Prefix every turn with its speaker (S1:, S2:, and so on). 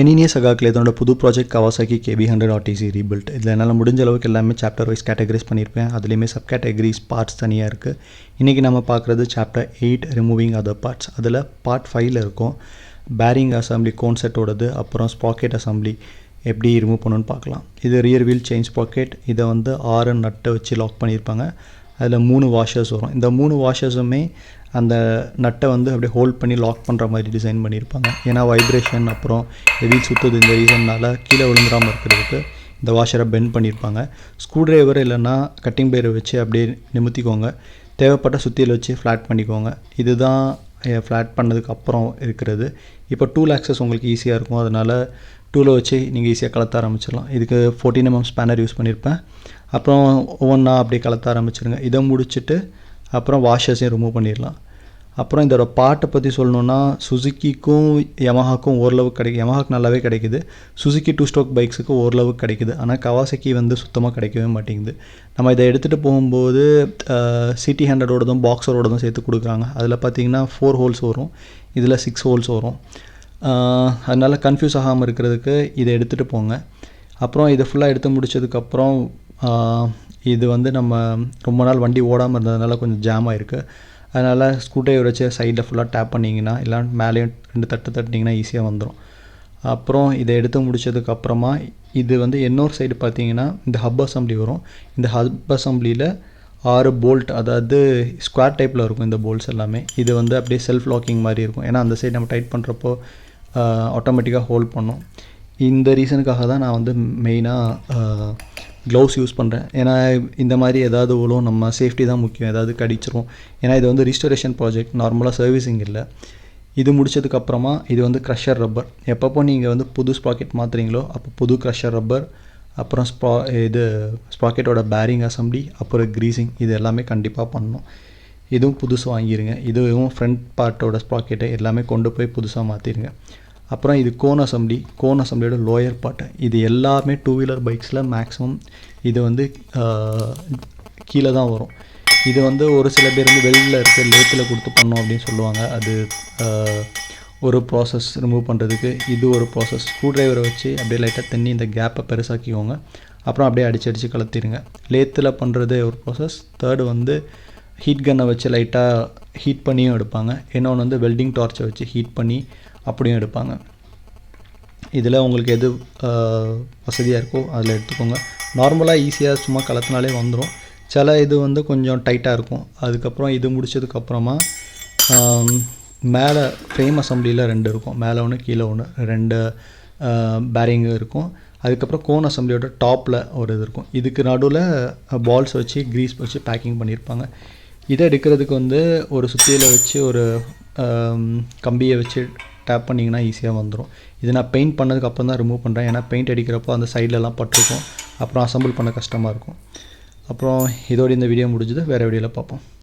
S1: எனினிய சகாக்கில் இதனோட புது project Kawasaki KB hundred RTC rebuild இதில் என்னால் முடிஞ்ச அளவுக்கு எல்லாமே சாப்டர் வைஸ் கேட்டகரிஸ் பண்ணியிருப்பேன் அதுலேயுமே சப் கேட்டகரிஸ் பார்ட்ஸ் தனியாக இருக்குது இன்றைக்கி நம்ம பார்க்குறது chapter eight removing other parts அதில் பார்ட் ஃபைவ்ல இருக்கும். பேரிங் அசம்பிளி கோன்செட்டோடது அப்புறம் ஸ்பாக்கெட் அசம்பிளி எப்படி ரிமூவ் பண்ணணும்னு பார்க்கலாம். இது ரியர் வீல் செயின் ஸ்பாக்கெட் இதை வந்து ஆறு நட்டை வச்சு லாக் பண்ணியிருப்பாங்க அதில் மூணு வாஷர்ஸ் வரும். இந்த மூணு வாஷர்ஸுமே அந்த நட்டை வந்து அப்படியே ஹோல்ட் பண்ணி லாக் பண்ணுற மாதிரி டிசைன் பண்ணியிருப்பாங்க. ஏன்னா வைப்ரேஷன் அப்புறம் வீல் சுற்றுது இந்த ரீசன்னால் கீழே விழுந்துடாமல் இருக்கிறதுக்கு இந்த வாஷரை பெண்ட் பண்ணியிருப்பாங்க. ஸ்க்ரூ டிரைவர் இல்லைன்னா கட்டிங் பேரை வச்சு அப்படியே நிமித்திக்கோங்க. தேவைப்பட்ட சுத்தியில் வச்சு ஃப்ளாட் பண்ணிக்கோங்க. இதுதான் ஃப்ளாட் பண்ணதுக்கு அப்புறம் இருக்கிறது. இப்போ டூல் ஆக்சஸ் உங்களுக்கு ஈஸியாக இருக்கும். அதனால் டூலை வச்சு நீங்கள் ஈஸியாக கலத்த ஆரம்பிச்சிடலாம். இதுக்கு ஃபோர்டீன் எம்எம் ஸ்பேனர் யூஸ் பண்ணியிருப்பேன். அப்புறம் ஒவ்வொன்றா அப்படியே கலத்த ஆரம்பிச்சிருங்க. இதை முடிச்சுட்டு அப்புறம் வாஷர்ஸையும் ரிமூவ் பண்ணிடலாம். அப்புறம் இதோட பாட்டை பற்றி சொல்லணுன்னா சுசுக்கிக்கும் யமஹாக்கும் ஓரளவு கிடைக்கும் யமஹாக்கு நல்லாவே கிடைக்குது. சுசுக்கி டூ ஸ்டோக் பைக்ஸுக்கு ஓரளவு கிடைக்குது. ஆனால் கவாசக்கி வந்து சுத்தமாக கிடைக்கவே மாட்டேங்குது. நம்ம இதை எடுத்துகிட்டு போகும்போது சிட்டி ஹண்ட்ரடோடதும் பாக்ஸரோடதும் சேர்த்து கொடுக்குறாங்க. அதில் பார்த்தீங்கன்னா ஃபோர் ஹோல்ஸ் வரும். இதில் சிக்ஸ் ஹோல்ஸ் வரும். அதனால் கன்ஃபியூஸ் ஆகாமல் இருக்கிறதுக்கு இதை எடுத்துகிட்டு போங்க. அப்புறம் இதை ஃபுல்லாக எடுத்து முடிச்சதுக்கப்புறம் இது வந்து நம்ம ரொம்ப நாள் வண்டி ஓடாமல் இருந்ததுனால கொஞ்சம் ஜாம் ஆகிருக்கு அதனால் ஸ்க்ரூ டிரைவர் வச்சு சைடில் ஃபுல்லாக டேப் பண்ணிங்கன்னா இல்லை மேலேயும் ரெண்டு தட்டு தட்டினீங்கன்னா ஈஸியாக வந்துடும் அப்புறம் இதை எடுத்து முடிச்சதுக்கப்புறமா இது வந்து இன்னொரு சைடு பார்த்தீங்கன்னா இந்த ஹப் அசம்பிளி வரும். இந்த ஹப் அசம்பிளியில் ஆறு போல்ட் அதாவது ஸ்கொயர் டைப்பில் இருக்கும் இந்த போல்ட்ஸ் எல்லாமே. இது வந்து அப்படியே செல்ஃப் லாக்கிங் மாதிரி இருக்கும். ஏன்னா அந்த சைடு நம்ம டைட் பண்ணுறப்போ ஆட்டோமேட்டிக்காக ஹோல்ட் பண்ணும். இந்த ரீசனுக்காக தான் நான் வந்து மெயினாக க்ளவுஸ் யூஸ் பண்ணுறேன் ஏன்னா இந்த மாதிரி ஏதாவது விழும் நம்ம சேஃப்டி தான் முக்கியம். ஏதாவது கடிச்சிரும். ஏன்னா இது வந்து ரிஸ்டோரேஷன் ப்ராஜெக்ட் நார்மலாக சர்வீசிங் இல்லை. இது முடிச்சதுக்கப்புறமா இது வந்து க்ரஷர் ரப்பர் எப்பப்போ நீங்கள் வந்து புது ஸ்பாக்கெட் மாற்றுறீங்களோ அப்போ புது க்ரஷர் ரப்பர் அப்புறம் ஸ்பா இது ஸ்பாக்கெட்டோட பேரிங் அசம்பிளி அப்புறம் க்ரீசிங் இது எல்லாமே கண்டிப்பாக பண்ணணும். இதுவும் புதுசு வாங்கிடுங்க இதுவும் ஃப்ரண்ட் பார்ட்டோட ஸ்பாக்கெட்டை எல்லாமே கொண்டு போய் புதுசாக மாற்றிடுங்க அப்புறம் இது கோன் அசம்பிளி கோன் அசம்பிளியோட லோயர் பார்ட்டு இது எல்லாமே டூ வீலர் பைக்ஸில் மேக்ஸிமம் இது வந்து கீழே தான் வரும். இது வந்து ஒரு சில பேர் வந்து வெளியில் இருக்க லேத்தில் கொடுத்து பண்ணோம் அப்படின்னு சொல்லுவாங்க. அது ஒரு ப்ராசஸ் ரிமூவ் பண்ணுறதுக்கு இது ஒரு ப்ராசஸ் ஸ்க்ரூ ட்ரைவரை வச்சு அப்படியே லைட்டாக தண்ணி இந்த கேப்பை பெருசாக்கிக்கோங்க. அப்புறம் அப்படியே அடிச்சு அடித்து கலத்திடுங்க லேத்தில் பண்ணுறது ஒரு ப்ராசஸ் தேர்டு வந்து ஹீட் கன்னை வச்சு லைட்டாக ஹீட் பண்ணியும் எடுப்பாங்க. இன்னொன்று வந்து வெல்டிங் டார்ச்சை வச்சு ஹீட் பண்ணி அப்படியும் எடுப்பாங்க. இதில் உங்களுக்கு எது வசதியாக இருக்கோ அதில் எடுத்துக்கோங்க. நார்மலாக ஈஸியாக சும்மா கலத்தினாலே வந்துடும் சில இது வந்து கொஞ்சம் டைட்டாக இருக்கும். அதுக்கப்புறம் இது முடித்ததுக்கப்புறமா மேலே ஃப்ரேம் அசம்பிளியில் ரெண்டு இருக்கும். மேலே ஒன்று கீழே ஒன்று ரெண்டு பேரிங்கு இருக்கும். அதுக்கப்புறம் கோன் அசம்பிளியோட டாப்பில் ஒரு இது இருக்கும். இதுக்கு நடுவில் பால்ஸ் வச்சு க்ரீஸ் வச்சு பேக்கிங் பண்ணியிருப்பாங்க. இதை எடுக்கிறதுக்கு வந்து ஒரு சுத்தியில் வச்சு ஒரு கம்பியை வச்சு டேப் பண்ணிங்கன்னா ஈஸியாக வந்துடும் இது நான் பெயிண்ட் பண்ணதுக்கு அப்புறம் தான் ரிமூவ் பண்ணுறேன் ஏன்னா பெயிண்ட் அடிக்கிறப்போ அந்த சைட்லலாம் பட்டிருக்கும். அப்புறம் அசம்பிள் பண்ண கஷ்டமாக இருக்கும். அப்புறம் இதோடு இந்த வீடியோ முடிஞ்சது. வேறு வீடியோவில் பார்ப்போம்.